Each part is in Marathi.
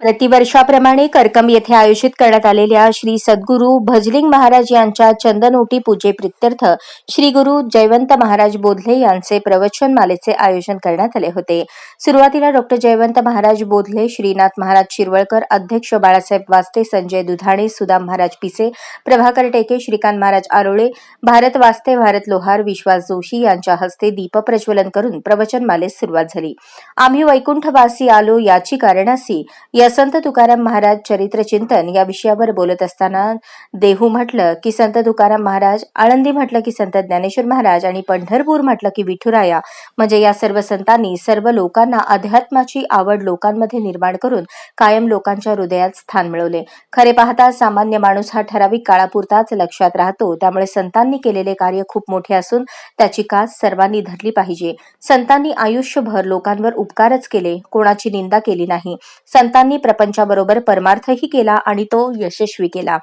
प्रतिवर्षाप्रमाणे करकम येथे आयोजित करण्यात आलेल्या श्री सद्गुरू भजलिंग महाराज यांच्या चंदनोटी पूजेप्रित्यर्थ श्री गुरु जयवंत महाराज बोधले यांचे प्रवचन मालेचे आयोजन करण्यात आले होते. सुरुवातीला डॉक्टर जयवंत महाराज बोधले श्रीनाथ महाराज शिरवळकर अध्यक्ष बाळासाहेब वास्ते संजय दुधाणे सुदाम महाराज पिसे प्रभाकर टेके श्रीकांत महाराज आरोळे भारत वास्ते भारत लोहार विश्वास जोशी यांच्या हस्ते दीप प्रज्वलन करून प्रवचन मालेस सुरुवात झाली. आम्ही वैकुंठवासी आलो याची कारणासी या संत तुकाराम महाराज चरित्र चिंतन या विषयावर बोलत असताना देहू म्हटलं की संत तुकाराम महाराज आळंदी म्हटलं की संत ज्ञानेश्वर महाराज आणि पंढरपूर म्हटलं की विठुराया. म्हणजे या सर्व संतांनी सर्व लोकांना अध्यात्माची आवड लोकांमध्ये निर्माण करून कायम लोकांच्या हृदयात स्थान मिळवले. खरे पाहता सामान्य माणूस हा ठराविक काळापुरताच लक्षात राहतो. त्यामुळे संतांनी केलेले कार्य खूप मोठे असून त्याची कास सर्वांनी धरली पाहिजे. संतांनी आयुष्यभर लोकांवर उपकारच केले. कोणाची निंदा केली नाही. संतांनी प्रपंचाबरोबर परमार्थही केला आणि तो यशस्वी केला.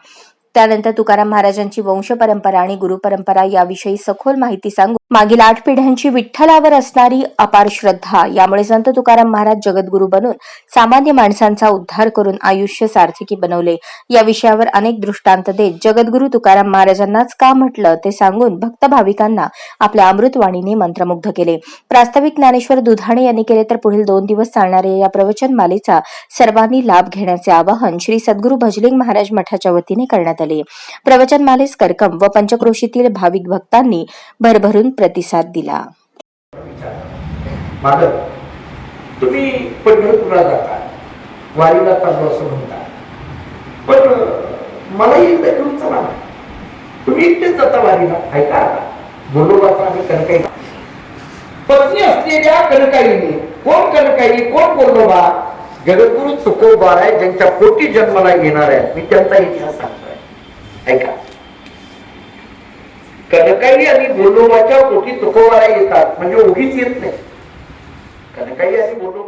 त्यानंतर तुकाराम महाराजांची वंश परंपरा आणि गुरु परंपरा याविषयी सखोल माहिती सांगून मागील आठ पिढ्यांची विठ्ठलावर असणारी अपार श्रद्धा. यामुळे संत तुकाराम महाराज जगद्गुरु बनून सामान्य माणसांचा उद्धार करून आयुष्य सार्थकी बनवले. या विषयावर अनेक दृष्टांत देत जगद्गुरु तुकाराम महाराजांनाच का म्हटलं ते सांगून भक्त भाविकांना आपल्या अमृतवाणीने मंत्रमुग्ध केले. प्रास्ताविक ज्ञानेश्वर दुधाणे यांनी केले तर पुढील दोन दिवस चालणाऱ्या या प्रवचन मालेचा सर्वांनी लाभ घेण्याचे आवाहन श्री सद्गुरु भजलिंग महाराज मठाच्या वतीने करण्यात आले. प्रवचन मालेस करकम व पंचक्रोशीतील भाविक भक्तांनी भरभरून प्रतिसाद दिला. तुम्ही पंढरपूरला जाता. वारीला चाललो असं म्हणता. पण मलाही एकदा घेऊन चला ना. तुम्ही एकटेच जाता वारीला ऐका बोलोबाचा आणि कनकाई पत्नी असलेल्या कनकाईने कोण कनकाई कोण बोलोबा जगद्गुरु तुकोबा आहे ज्यांच्या पोटी जन्माला येणार आहे मी त्यांचा इतिहास सांगतोय. ऐका कनकाई आणि बोलोबाच्या पोटी तुकोबाला येतात. म्हणजे उगीच येत नाही. कनकाई आणि बोलो